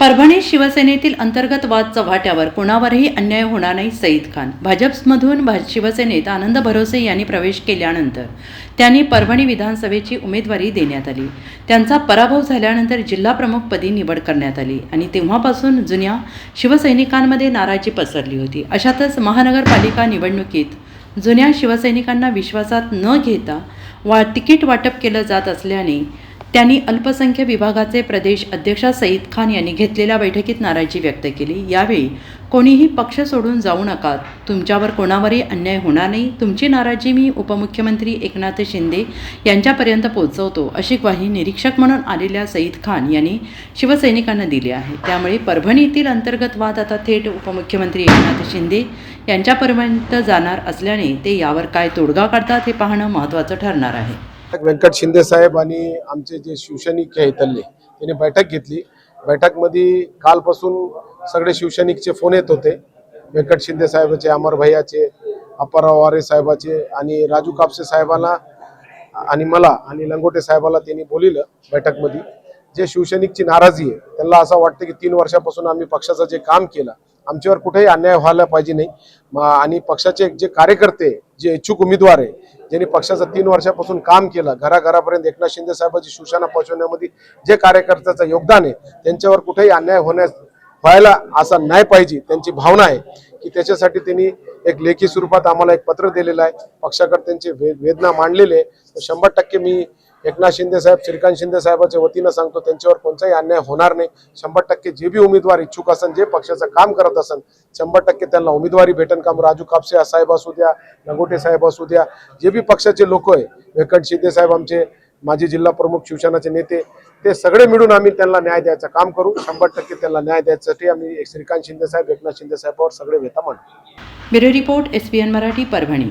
परभणी शिवसेनेतील अंतर्गत वाद चव्हाट्यावर कोणावरही अन्याय होणार नाही सईद खान. भाजपमधून भा शिवसेनेत आनंद भरोसे यांनी प्रवेश केल्यानंतर त्यांनी परभणी विधानसभेची उमेदवारी देण्यात आली. त्यांचा पराभव झाल्यानंतर जिल्हाप्रमुखपदी निवड करण्यात आली आणि तेव्हापासून जुन्या शिवसैनिकांमध्ये नाराजी पसरली होती. अशातच महानगरपालिका निवडणुकीत जुन्या शिवसैनिकांना विश्वासात न घेता वा तिकीट वाटप केलं जात असल्याने त्यांनी अल्पसंख्य विभागाचे प्रदेश अध्यक्ष सईद खान यांनी घेतलेल्या बैठकीत नाराजी व्यक्त केली. यावेळी कोणीही पक्ष सोडून जाऊ नका. तुमच्यावर कोणावरही अन्याय होणार नाही. तुमची नाराजी मी उपमुख्यमंत्री एकनाथ शिंदे यांच्यापर्यंत पोहोचवतो अशी ग्वाही निरीक्षक म्हणून आलेल्या सईद खान यांनी शिवसैनिकांना दिली आहे. त्यामुळे परभणीतील अंतर्गत वाद आता थेट उपमुख्यमंत्री एकनाथ शिंदे यांच्यापर्यंत जाणार असल्याने ते यावर काय तोडगा काढतात हे पाहणं महत्त्वाचं ठरणार आहे. व्यंकट शिंदे साहेब आणि आमचे जे शिवसैनिक आहे इथले त्यांनी बैठक घेतली. बैठकमध्ये कालपासून सगळे शिवसैनिकचे फोन येत होते. व्यंकट शिंदे साहेबाचे अमर भैयाचे अप्पाराव वारे साहेबाचे आणि राजू कापसे साहेबांना आणि मला आणि लंगोटे साहेबाला त्यांनी बोलिलं बैठकमध्ये. जे शिवसैनिकची नाराजी आहे त्यांना असं वाटतं की तीन वर्षापासून आम्ही पक्षाचं जे काम केलं आमच्यावर कुठेही अन्याय व्हायला पाहिजे नाही. आणि पक्षाचे जे कार्यकर्ते जे इच्छुक उमेदवार आहे ज्यांनी पक्षाचं तीन वर्षापासून काम केलं घराघरापर्यंत एकनाथ शिंदे साहेबांची शिवसेना पोहोचवण्यामध्ये जे कार्यकर्त्याचं योगदान आहे त्यांच्यावर कुठेही अन्याय होण्यास व्हायला असा नाही पाहिजे त्यांची भावना आहे. की त्याच्यासाठी त्यांनी एक लेखी स्वरूपात आम्हाला एक पत्र दिलेलं आहे. पक्षाकडे त्यांचे वेदना मांडलेले आहे. तर शंभर टक्के मी एकनाथ शिंदे साहेब श्रीकांत शिंदे साहेबाच्या वतीनं सांगतो त्यांच्यावर कोणताही अन्याय होणार नाही. शंभर टक्के जे बी उमेदवार इच्छुक असन जे पक्षाचं काम करत असन शंभर टक्के त्यांना उमेदवारी भेटन काम राजू कापसे साहेब असू द्या लंगोटे साहेब असू द्या जे बी पक्षाचे लोक आहे व्यंकट शिंदे साहेब आमचे माजी जिल्हा प्रमुख शिवसेनाचे नेते ते सगळे मिळून आम्ही त्यांना न्याय द्यायचं काम करू. शंभर टक्के त्यांना न्याय द्यायसाठी आम्ही श्रीकांत शिंदे साहेब एकनाथ शिंदे साहेबांवर सगळे वेता मांडू bureau report S Marathi Parbhani.